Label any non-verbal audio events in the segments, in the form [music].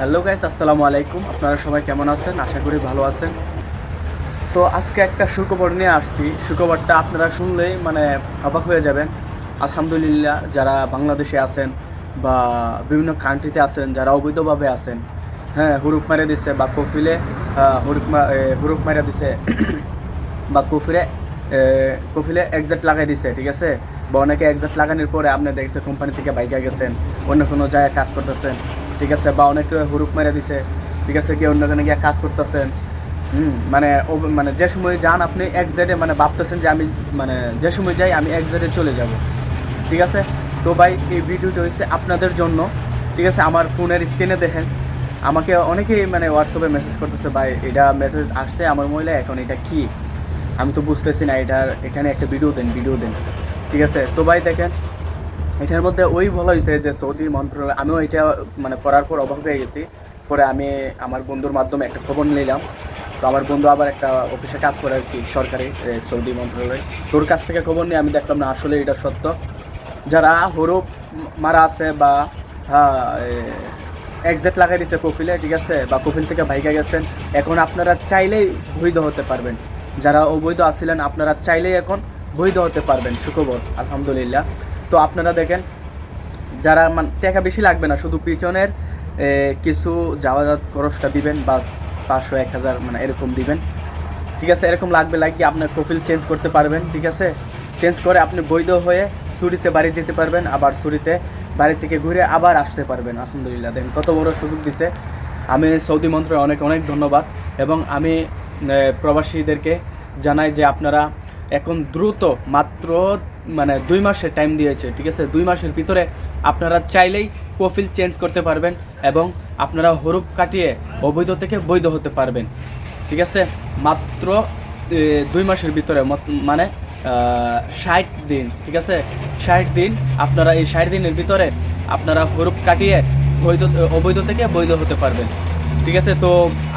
Hello guys, আসসালামু আলাইকুম। আপনারা সবাই কেমন আছেন? আশা করি ভালো আছেন। তো আজকে একটা সুখবর নিয়ে আসছি। সুখবরটা আপনারা শুনলেই মানে অবাক হয়ে যাবেন। আলহামদুলিল্লাহ, যারা বাংলাদেশে আছেন বা বিভিন্ন কান্ট্রিতে আছেন, যারা অবৈধভাবে আছেন হ্যাঁ হুরুপ মারে দিছে বা কফিলে হুরুপ হুরুপ মারে দিছে, [coughs] বা কফিলে কফিলে একজাক্ট লাগাই দিছে, ঠিক আছে? বা অনেকে একজাক্ট লাগানোর পরে আপনি দেখছে কোম্পানি থেকে বাইকে গেছেন, অন্য কোনো জায়গায় কাজ করতেছেন। ঠিক আছে, বা অনেকে হুরুক মেরে দিছে, ঠিক আছে, গিয়ে অন্য কোনো গিয়ে কাজ করতেছেন। হুম মানে মানে যে সময় যান আপনি এক জায়গায় মানে ভাবতেছেন যে আমি মানে যে সময় যাই আমি এক জায়গায় চলে যাব। ঠিক আছে? তো ভাই, এই ভিডিওটা হচ্ছে আপনাদের জন্য। ঠিক আছে? আমার ফোনের স্ক্রিনে দেখেন। আমাকে অনেকেই মানে হোয়াটসঅ্যাপে মেসেজ করতেছে, ভাই, এটা মেসেজ আসছে আমার মহিলা এখন এটা কি? আমি তো বুঝতেছি না, এটার, এখানে একটা ভিডিও দেন ভিডিও দেন। ঠিক আছে? তো ভাই, দেখেন এটার মধ্যে ওই ভালো হয়েছে যে সৌদি মন্ত্রণালয়, আমিও এটা মানে পড়ার পর অবাক হয়ে গেছি। পরে আমি আমার বন্ধুর মাধ্যমে একটা খবর নিলাম। তো আমার বন্ধু আবার একটা অফিসে কাজ করে আর কি, সরকারি সৌদি মন্ত্রণালয়। তোর কাছ থেকে খবর নিয়ে আমি দেখলাম না, আসলে এটা সত্য। যারা হরুপ মারা আছে বা হ্যাঁ একজ্যাক্ট লাগাই দিছে কফিলে ঠিক আছে, বা কফিল থেকে ভাইকা গেছেন, এখন আপনারা চাইলেই বৈধ হতে পারবেন। যারা অবৈধ আছিলেন, আপনারা চাইলেই এখন বৈধ হতে পারবেন, সুখবর, আলহামদুলিল্লাহ। তো আপনারা দেখেন, যারা মানে টাকা বেশি লাগবে না, শুধু পিছনের কিছু যাওয়াজাত খরচটা দিবেন, বাস পাঁচশো, এক হাজার মানে এরকম দিবেন। ঠিক আছে, এরকম লাগবে লাগিয়ে আপনার প্রোফাইল চেঞ্জ করতে পারবেন, ঠিক আছে? চেঞ্জ করে আপনি বৈধ হয়ে সুরিতে বাড়ি যেতে পারবেন, আবার সুরিতে বাড়ি থেকে ঘুরে আবার আসতে পারবেন, আলহামদুলিল্লাহ। দেখেন, কত বড় সুযোগ দিছে। আমি সৌদি মন্ত্রে অনেক অনেক ধন্যবাদ এবং আমি প্রবাসীদেরকে জানাই যে আপনারা এখন দ্রুত মাত্র মানে দুই মাসের টাইম দিয়েছে, ঠিক আছে? দুই মাসের ভিতরে আপনারা চাইলেই প্রোফাইল চেঞ্জ করতে পারবেন এবং আপনারা হরুপ কাটিয়ে অবৈধ থেকে বৈধ হতে পারবেন, ঠিক আছে? মাত্র দুই মাসের ভিতরে মানে ষাট দিন, ঠিক আছে? ষাট দিন আপনারা এই ষাট দিনের ভিতরে আপনারা হরুপ কাটিয়ে বৈধ, অবৈধ থেকে বৈধ হতে পারবেন। ঠিক আছে? তো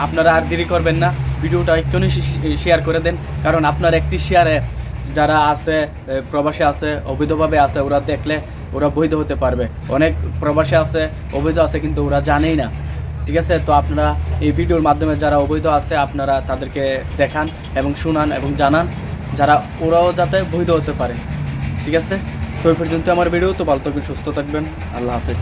আপনারা আর দেরি করবেন না। ভিডিওটা একটুখানি শেয়ার করে দেন। কারণ আপনার একটি শেয়ারে যারা আছে প্রবাসী আছে, অবৈধভাবে আছে, ওরা দেখলে ওরা বৈধ হতে পারবে। অনেক প্রবাসী আছে, অবৈধ আছে, কিন্তু ওরা জানেই না। ঠিক আছে? তো আপনারা এই ভিডিওর মাধ্যমে যারা অবৈধ আছে, আপনারা তাদেরকে দেখান এবং শুনান এবং জানান। যারা, ওরাও যাতে বৈধ হতে পারে। ঠিক আছে? তো এই পর্যন্ত আমার ভিডিও। তো ভালো থাকবেন, সুস্থ থাকবেন। আল্লাহ হাফেজ।